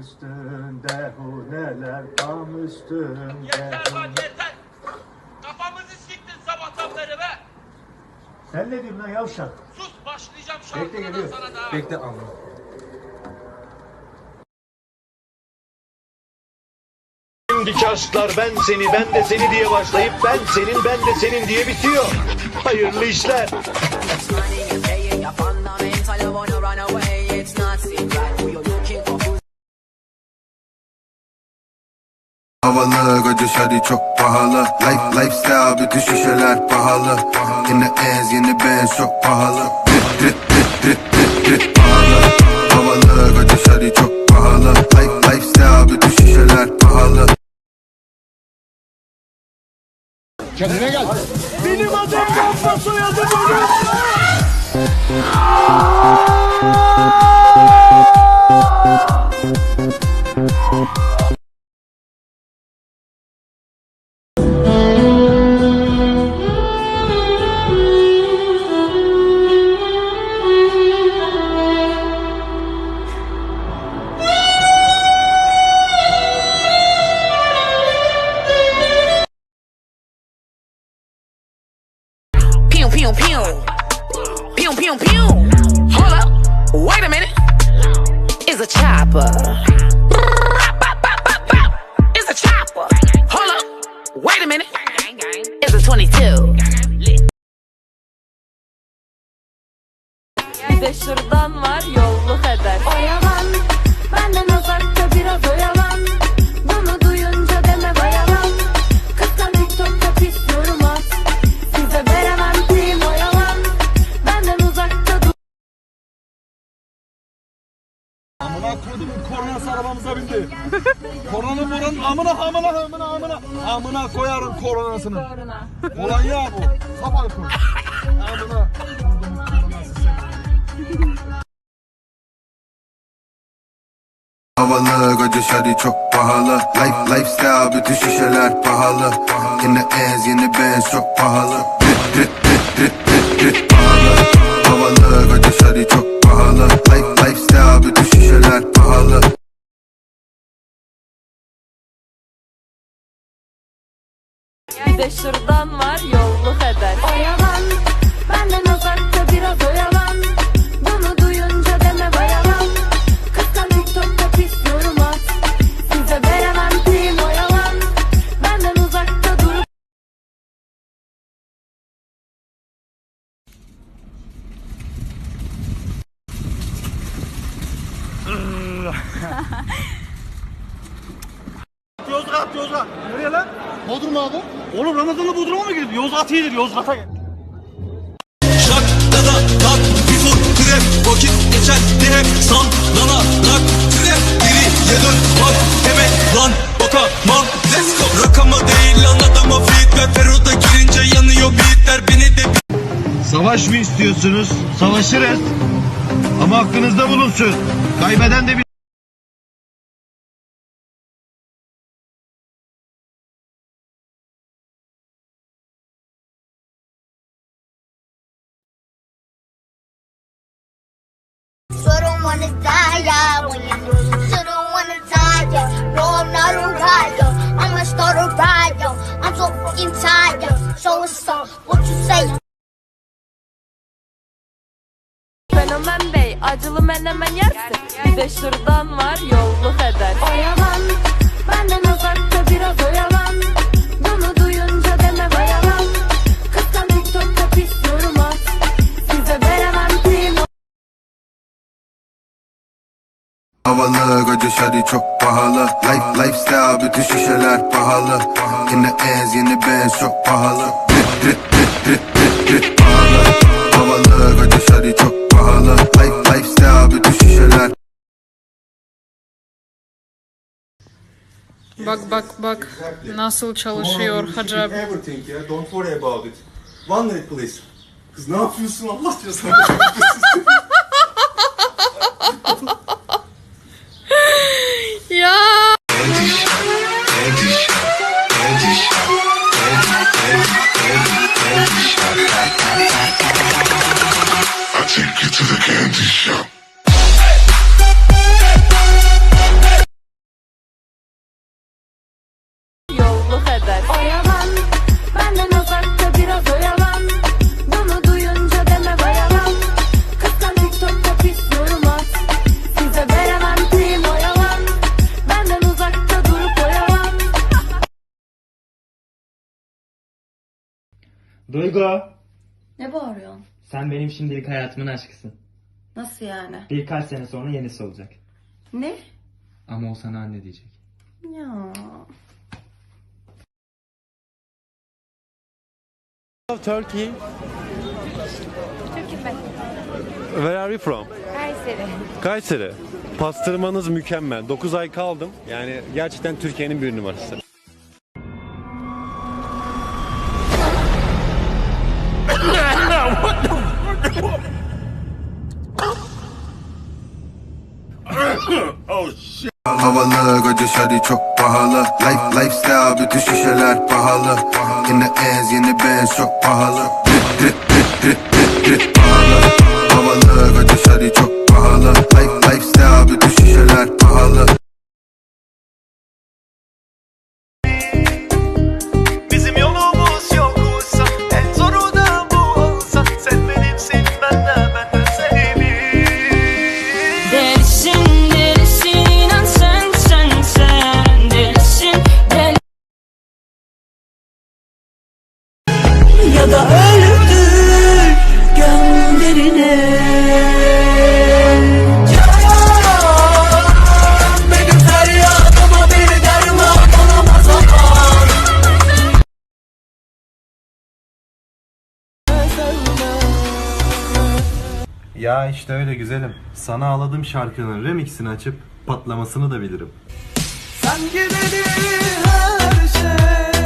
üstünde huneler tam üstünde Yeter lan yeter. Kafamızı siktin sabahtan beri be. Sen ne diyorsun lan yavşak? Sus başlayacağım Bekle şarkına da geliyor. sana da. Bekle anla. Şimdiki aşklar ben seni ben de seni diye başlayıp ben senin ben de senin diye bitiyor. Hayırlı işler. money, you're paying your fundamental, you wanna run away, Koca şadi çok pahalı. Life, Lifestyle bütün şişeler pahalı. Yine ez yeni benz çok pahalı. Drit drit drit drit drit drit pahalı. Havalı koca şadi çok pahalı. Life, Lifestyle bütün şişeler pahalı. Pew a chopper. Amına kodumun koronası arabamıza bindi. Korona buranın amına amına amına amına. Amına koyarım koronasını. Kolonya bu. Sabah koy. Amına. kodumun koronası seni. Havalı koca şadi çok pahalı Life, Lifestyle bütün şişeler pahalı Yine ez yeni benz çok pahalı drit drit drit drit drit pahalı Havalı şadi çok pahalı Life, de şuradan var yolluk eder. O yalan, benden uzakta biraz oyalan. Bunu duyunca deme bayalan. Kıskan TikTok'ta pis yorum at. Size veremem film o yalan. Benden uzakta durup Yozgat Yozgat. Nereye lan? Bodrum abi. Oğlum Ramazan'da Bodrum'a mı gidiyor? Yozgat iyidir Yozgat'a gel. Şak ya da tak bir fır krep Vakit geçer direkt san lana tak trap Geriye dön bak hemen lan bakamam Let's go Rakama değil lan adama fit ver Feroda girince yanıyor beatler Beni de Savaş mı istiyorsunuz? Savaşırız. Ama aklınızda bulunsun. Kaybeden de bir wanna die, yeah, when you so don't wanna die, yeah. No, I'm not a rider. I'ma start a riot, yo. I'm so fucking tired, yo. So what's up? What you say? Fenomen bey acılı menemen yersin Bir de şuradan var yolluk eder O yalan benden uzakta biraz oyalan Koca şadi çok pahalı Life, Lifestyle bütün şişeler pahalı Yine ez yeni benz çok pahalı Drit drit drit drit drit drit pahalı Havalı koca şadi çok pahalı Life, Lifestyle bütün şişeler Bak bak bak nasıl çalışıyor hacab. Everything ya. Don't worry about it. One minute please. Kız ne yapıyorsun Allah aşkına? Duygu, Ne bağırıyorsun? sen benim şimdilik hayatımın aşkısın. Nasıl yani? Birkaç sene sonra yenisi olacak. Ne? Ama o sana anne diyecek. Ya. Turkey. Türk'üm ben. Where are you from? Kayseri. Kayseri. Pastırmanız mükemmel. 9 ay kaldım. Yani gerçekten Türkiye'nin bir numarası. Havalı koca şadi çok pahalı. Life, Lifestyle bütün şişeler pahalı. Yine ez yeni benz çok pahalı. Drip drip drip drip drip drip pahalı. Havalı koca şadi çok pahalı. Life, Lifestyle bütün şişeler Ya da öldür gönderine Ya işte öyle güzelim. Sana ağladığım şarkının remixini açıp patlamasını da bilirim. Beni her şeyden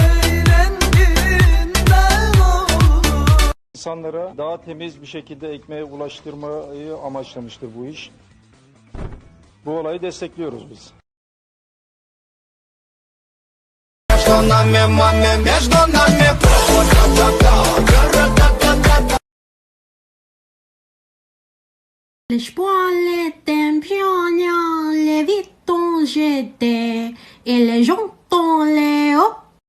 İnsanlara daha temiz bir şekilde ekmeğe ulaştırmayı amaçlamıştır bu iş. Bu olayı destekliyoruz biz. Les vite jetés et les gens les hop